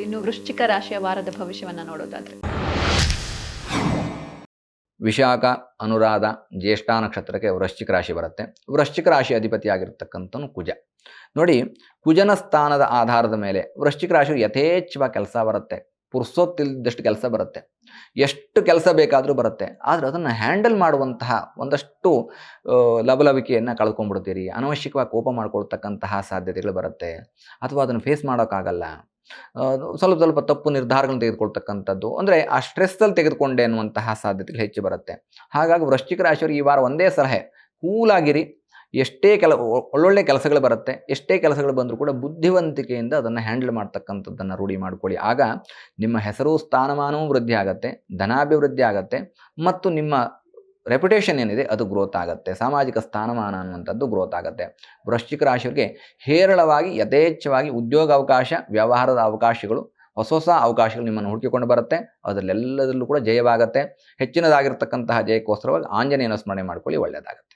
ಇನ್ನು ವೃಶ್ಚಿಕ ರಾಶಿಯ ವಾರದ ಭವಿಷ್ಯವನ್ನ ನೋಡೋದಾದ್ರೆ. ವಿಶಾಖ, ಅನುರಾಧ, ಜ್ಯೇಷ್ಠ ನಕ್ಷತ್ರಕ್ಕೆ ವೃಶ್ಚಿಕ ರಾಶಿ ಬರುತ್ತೆ. ವೃಶ್ಚಿಕ ರಾಶಿ ಅಧಿಪತಿ ಆಗಿರ್ತಕ್ಕಂಥನು ಕುಜ. ನೋಡಿ, ಕುಜನ ಸ್ಥಾನದ ಆಧಾರದ ಮೇಲೆ ವೃಶ್ಚಿಕ ರಾಶಿ ಯಥೇಚ್ಛವಾಗಿ ಕೆಲಸ ಬರುತ್ತೆ. ಪುರುಸೋತ್ತಿಲ್ದಷ್ಟು ಕೆಲಸ ಬರುತ್ತೆ. ಎಷ್ಟು ಕೆಲಸ ಬೇಕಾದರೂ ಬರುತ್ತೆ. ಆದರೆ ಅದನ್ನು ಹ್ಯಾಂಡಲ್ ಮಾಡುವಂತಹ ಒಂದಷ್ಟು ಲವಲವಿಕೆಯನ್ನು ಕಳ್ಕೊಂಡ್ಬಿಡ್ತೀರಿ. ಅನವಶ್ಯಕವಾಗಿ ಕೋಪ ಮಾಡ್ಕೊಳ್ತಕ್ಕಂತಹ ಸಾಧ್ಯತೆಗಳು ಬರುತ್ತೆ. ಅಥವಾ ಅದನ್ನು ಫೇಸ್ ಮಾಡೋಕ್ಕಾಗಲ್ಲ. ಸ್ವಲ್ಪ ಸ್ವಲ್ಪ ತಪ್ಪು ನಿರ್ಧಾರಗಳನ್ನು ತೆಗೆದುಕೊಳ್ತಕ್ಕಂಥದ್ದು. ಅಂದರೆ ಆ ಸ್ಟ್ರೆಸ್ಸಲ್ಲಿ ತೆಗೆದುಕೊಂಡೆ ಅನ್ನುವಂತಹ ಸಾಧ್ಯತೆಗಳು ಹೆಚ್ಚು ಬರುತ್ತೆ. ಹಾಗಾಗಿ ವೃಶ್ಚಿಕ ರಾಶಿಯವರು ಈ ವಾರ ಒಂದೇ ಸಲಹೆ. ಕೂಲಾಗಿರಿ ಎಷ್ಟೇ ಕೆಲ ಒಳ್ಳೊಳ್ಳೆ ಕೆಲಸಗಳು ಬರುತ್ತೆ. ಎಷ್ಟೇ ಕೆಲಸಗಳು ಬಂದರೂ ಕೂಡ ಬುದ್ಧಿವಂತಿಕೆಯಿಂದ ಅದನ್ನು ಹ್ಯಾಂಡಲ್ ಮಾಡ್ತಕ್ಕಂಥದ್ದನ್ನು ರೂಢಿ ಮಾಡಿಕೊಳ್ಳಿ. ಆಗ ನಿಮ್ಮ ಹೆಸರು, ಸ್ಥಾನಮಾನವೂ ವೃದ್ಧಿ ಆಗುತ್ತೆ. ಧನಾಭಿವೃದ್ಧಿ ಆಗುತ್ತೆ. ಮತ್ತು ನಿಮ್ಮ ರೆಪ್ಯುಟೇಷನ್ ಏನಿದೆ, ಅದು ಗ್ರೋತ್ ಆಗುತ್ತೆ. ಸಾಮಾಜಿಕ ಸ್ಥಾನಮಾನ ಅನ್ನುವಂಥದ್ದು ಗ್ರೋತ್ ಆಗುತ್ತೆ. ವೃಶ್ಚಿಕ ರಾಶಿಯವರಿಗೆ ಹೇರಳವಾಗಿ, ಯಥೇಚ್ಛವಾಗಿ ಉದ್ಯೋಗ ಅವಕಾಶ ವ್ಯವಹಾರದ ಅವಕಾಶಗಳು, ಹೊಸ ಹೊಸ ಅವಕಾಶಗಳು ನಿಮ್ಮನ್ನು ಹುಡುಕಿಕೊಂಡು ಬರುತ್ತೆ. ಅದರಲ್ಲೆಲ್ಲದರಲ್ಲೂ ಕೂಡ ಜಯವಾಗುತ್ತೆ. ಹೆಚ್ಚಿನದಾಗಿರ್ತಕ್ಕಂತಹ ಜಯಕ್ಕೋಸ್ಕರವಾಗಿ ಆಂಜನೇಯನ ಸ್ಮರಣೆ ಮಾಡಿಕೊಳ್ಳಿ, ಒಳ್ಳೆಯದಾಗುತ್ತೆ.